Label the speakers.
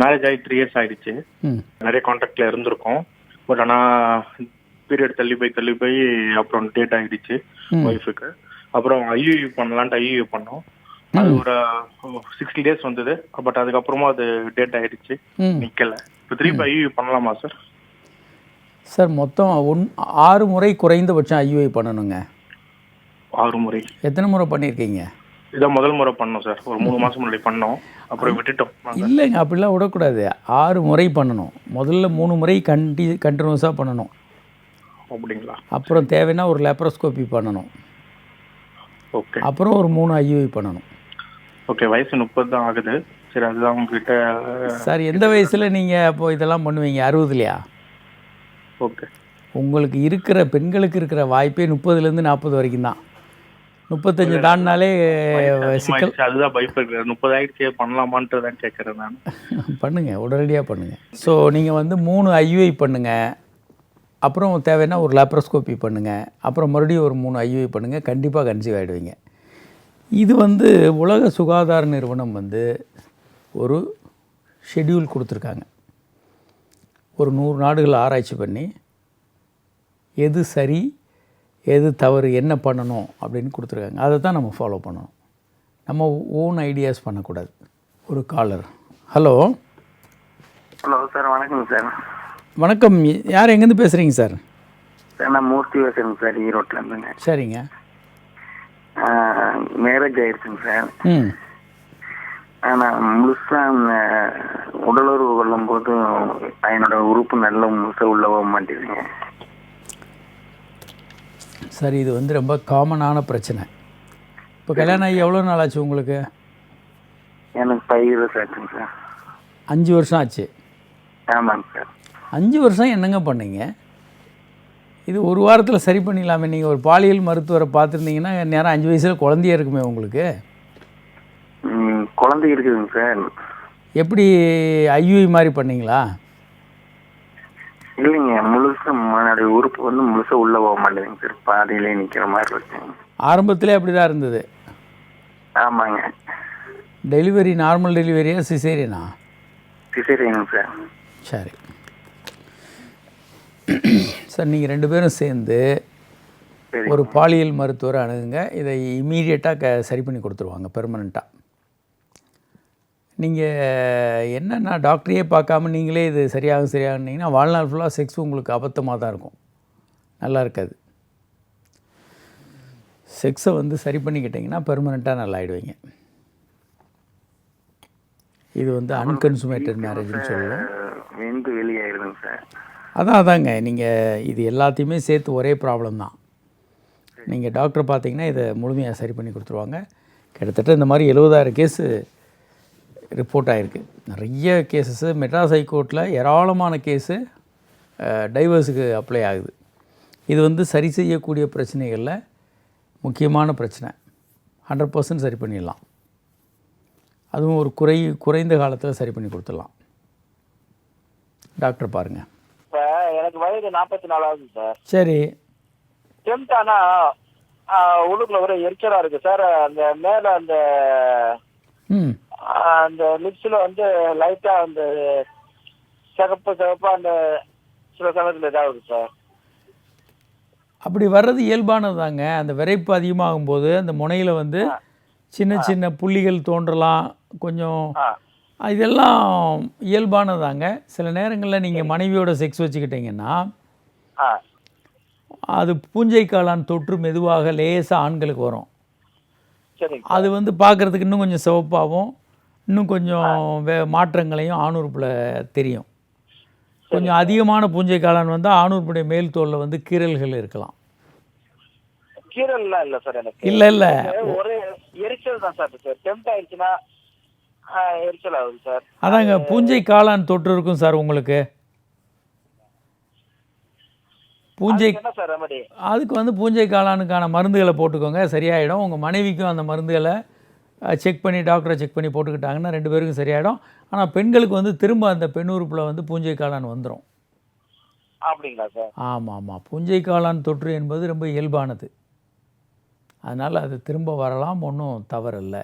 Speaker 1: Marriage ஆகி three years ஆயிடுச்சு. நிறைய காண்டாக்ட்ல இருந்திருக்கோம். பட் ஆனால் பீரியட் தள்ளி போய் தள்ளி போய் அப்புறம் டேட் ஆயிடுச்சு. ஒய்ஃபுக்கு அப்புறம் ஐயூ பண்ணலான்ட்டு ஐயூ பண்ணோம். அது ஒரு சிக்ஸ்டி டேஸ் வந்தது. பட் அதுக்கப்புறமா அது டேட் ஆயிடுச்சு. நிக்கல. இப்போ திருப்பி ஐயூ பண்ணலாமா சார்
Speaker 2: சார் மொத்தம் ஒன் ஆறு முறை குறைந்தபட்சம் ஐயுஐ பண்ணணுங்க.
Speaker 1: ஆறு முறை. எத்தனை
Speaker 2: முறை பண்ணியிருக்கீங்க?
Speaker 1: இதான் முதல் முறை பண்ணோம் சார். ஒரு மூணு மாசம் முன்னாடி பண்ணோம். அப்புறம் விட்டுட்டோம்.
Speaker 2: இல்லைங்க அப்படிலாம் விடக்கூடாது. ஆறு முறை பண்ணணும். முதல்ல மூணு முறை கண்டி கண்டினியூஸாக பண்ணணும்.
Speaker 1: அப்படிங்களா?
Speaker 2: அப்புறம் தேவைன்னா ஒரு லேப்ரோஸ்கோபி பண்ணணும்.
Speaker 1: ஓகே.
Speaker 2: அப்புறம் ஒரு மூணு ஐயுஐ பண்ணணும்.
Speaker 1: ஓகே வயசு முப்பது தான் ஆகுது. சரி அதுதான் உங்ககிட்ட
Speaker 2: சார் எந்த வயசில் நீங்கள் அப்போ இதெல்லாம் பண்ணுவீங்க? அறுபதுலையா?
Speaker 1: ஓகே.
Speaker 2: உங்களுக்கு இருக்கிற பெண்களுக்கு இருக்கிற வாய்ப்பே முப்பதுலேருந்து நாற்பது வரைக்கும் தான். முப்பத்தஞ்சு தாண்டினாலே சிக்கல்.
Speaker 1: அதுதான் பயப்படுறேன் முப்பது ஆயிடுச்சு பண்ணலாமான்ட்டு தான் கேட்கறேன் நான்.
Speaker 2: பண்ணுங்க உடனடியாக பண்ணுங்க. ஸோ நீங்கள் வந்து மூணு ஐயுஐ பண்ணுங்க. அப்புறம் தேவைன்னா ஒரு லேப்ரோஸ்கோபி பண்ணுங்க. அப்புறம் மறுபடியும் ஒரு மூணு ஐயுஐ பண்ணுங்க. கண்டிப்பாக கன்சீவ் ஆகிடுவீங்க இது வந்து உலக சுகாதார நிறுவனம் வந்து ஒரு ஷெட்யூல் கொடுத்துருக்காங்க. ஒரு நூறு நாடுகள் ஆராய்ச்சி பண்ணி எது சரி எது தவறு என்ன பண்ணணும் அப்படின்னு கொடுத்துருக்காங்க. அதை தான் நம்ம ஃபாலோ பண்ணணும். நம்ம ஓன் ஐடியாஸ் பண்ணக்கூடாது. ஒரு காலர் ஹலோ
Speaker 3: ஹலோ சார் வணக்கங்க சார்
Speaker 2: வணக்கம். யார் எங்கேருந்து பேசுகிறீங்க சார்
Speaker 3: சார் நான் மூர்த்தி பேசுறேங்க சார் ஈரோட்டில் இருந்துங்க
Speaker 2: சரிங்க.
Speaker 3: மேரேஜ் ஆயிடுச்சுங்க சார்
Speaker 2: ம்.
Speaker 3: ஆனால் முழுசாக உடலுறவு கொள்ளும்போது என்னோட உறுப்பு நல்ல முழுசாக உள்ள போக மாட்டேங்குதுங்க.
Speaker 2: சரி இது வந்து ரொம்ப காமனான பிரச்சனை. இப்போ கல்யாணம் ஆகி எவ்வளோ நாள் ஆச்சு உங்களுக்கு?
Speaker 3: எனக்கு ஃபைவ் இயர்ஸ் ஆச்சுங்க சார்.
Speaker 2: அஞ்சு வருஷம் ஆச்சு.
Speaker 3: ஆமாங்க சார்.
Speaker 2: அஞ்சு வருஷம் என்னங்க பண்ணீங்க? இது ஒரு வாரத்தில் சரி பண்ணிடலாமே. நீங்கள் ஒரு பாலியல் மருத்துவரை பார்த்துருந்தீங்கன்னா நேரம் அஞ்சு வயசில் குழந்தையா இருக்குமே உங்களுக்கு.
Speaker 3: ம், குழந்தை இருக்குதுங்க சார்.
Speaker 2: எப்படி ஐயுஐ மாதிரி பண்ணீங்களா?
Speaker 3: என்னோட உறுப்பு வந்து முழுசா உள்ள போக மாட்டேங்குதுங்க சார் பாதியிலே நிற்கிற மாதிரி இருக்குங்க
Speaker 2: ஆரம்பத்திலே அப்படி தான் இருந்தது.
Speaker 3: ஆமாங்க.
Speaker 2: டெலிவரி நார்மல் டெலிவரியா சிசேரியனா?
Speaker 3: சிசேரியங்க சார்.
Speaker 2: சரி. சார் நீங்கள் ரெண்டு பேரும் சேர்ந்து
Speaker 3: சரி
Speaker 2: ஒரு பாலியல் மருத்துவரை அணுகுங்க. இதை இமீடியட்டாக க சரி பண்ணி கொடுத்துருவாங்க பெர்மனண்ட்டாக நீங்கள் என்னென்னா டாக்டரையே பார்க்காம நீங்களே இது சரியாகும் சரியாகுனீங்கன்னா வாழ்நாள் ஃபுல்லாக செக்ஸ் உங்களுக்கு அபத்தமாக தான் இருக்கும். நல்லா இருக்காது. செக்ஸை வந்து சரி பண்ணிக்கிட்டிங்கன்னா பெர்மனண்ட்டாக நல்லா ஆயிடுவீங்க. இது வந்து அன்கன்சுமேட்டட் மேரேஜ்னு சொல்லுவோம்
Speaker 3: வெந்து வெளியாயிருதுங்க சார்.
Speaker 2: அதான் அதாங்க. நீங்கள் இது எல்லாத்தையுமே சேர்த்து ஒரே ப்ராப்ளம் தான். நீங்கள் டாக்டர் பார்த்தீங்கன்னா இதை முழுமையாக சரி பண்ணி கொடுத்துருவாங்க. கிட்டத்தட்ட இந்த மாதிரி எழுபதாயிரம் கேஸு ரிப்போர்ட் ஆகிருக்கு நிறைய கேசஸ்ஸு மெட்ராஸ் ஹைகோர்ட்டில் ஏராளமான கேஸு டைவர்ஸுக்கு அப்ளை ஆகுது. இது வந்து சரி செய்யக்கூடிய பிரச்சனைகளில் முக்கியமான பிரச்சனை. ஹண்ட்ரட் பர்சன்ட் சரி பண்ணிடலாம். அதுவும் ஒரு குறை குறைந்த காலத்தில் சரி பண்ணி கொடுத்துடலாம். டாக்டர் பாருங்கள்
Speaker 4: இப்ப எனக்கு வயது நாற்பத்தி நாலாவது சார்.
Speaker 2: சரி.
Speaker 4: டெம்ட் ஆனா ஆ, உள்ளுக்குள்ள ஒரே எரிச்சலா இருக்கு சார். அந்த மேல அந்த அந்த லிப்ஸ்ல வந்து லைட்டா அந்த சிகப்பு சிகப்பா அந்த சில சமயத்துல இதாகுது சார்
Speaker 2: அப்படி வர்றது இயல்பானது தாங்க அந்த விரைப்பு அதிகமாகும் போது அந்த முனையில் வந்து சின்ன சின்ன புள்ளிகள் தோன்றலாம். கொஞ்சம் இதெல்லாம் இயல்பானதாங்க. சில நேரங்களில் நீங்கள் மனைவியோட செக்ஸ் வச்சுக்கிட்டீங்கன்னா அது பூஞ்சை காளான் தொற்று மெதுவாக லேசாக ஆண்களுக்கு வரும். அது வந்து பார்க்குறதுக்கு இன்னும் கொஞ்சம் சிவப்பாகவும் இன்னும் கொஞ்சம் வே மாற்றங்களையும் ஆணுறுப்பில் தெரியும். கொஞ்சம் அதிகமான பூஞ்சை காளான் வந்தால் ஆணுறுப்புடைய மேல் தோலில் வந்து கீறல்கள் இருக்கலாம்.
Speaker 4: கீரல்லாம் இல்ல சார் எனக்கு.
Speaker 2: இல்லை இல்லை.
Speaker 4: ஒரே எரிச்சல் தான் சார் சார் டெம்ட் ஆயிடுச்சுன்னா எரிச்சல் ஆகுது சார்.
Speaker 2: அதாங்க பூஞ்சை காளான் தொற்று இருக்கும் சார் உங்களுக்கு? பூஞ்சை அதுக்கு வந்து பூஞ்சை காளானுக்கான மருந்துகளை போட்டுக்கோங்க. சரியாயிடும். உங்கள் மனைவிக்கும் அந்த மருந்துகளை செக் பண்ணி டாக்டரை செக் பண்ணி போட்டுக்கிட்டாங்கன்னா ரெண்டு பேருக்கும் சரியாயிடும். ஆனால் பெண்களுக்கு வந்து திரும்ப அந்த பெண் உறுப்பில் வந்து பூஞ்சை காளான் வந்துடும்
Speaker 4: அப்படிங்களா சார்?
Speaker 2: ஆமாம். ஆமாம் பூஞ்சை காளான் தொற்று என்பது ரொம்ப இயல்பானது. அதனால் அது திரும்ப வரலாம் ஒன்றும் தவறில்லை.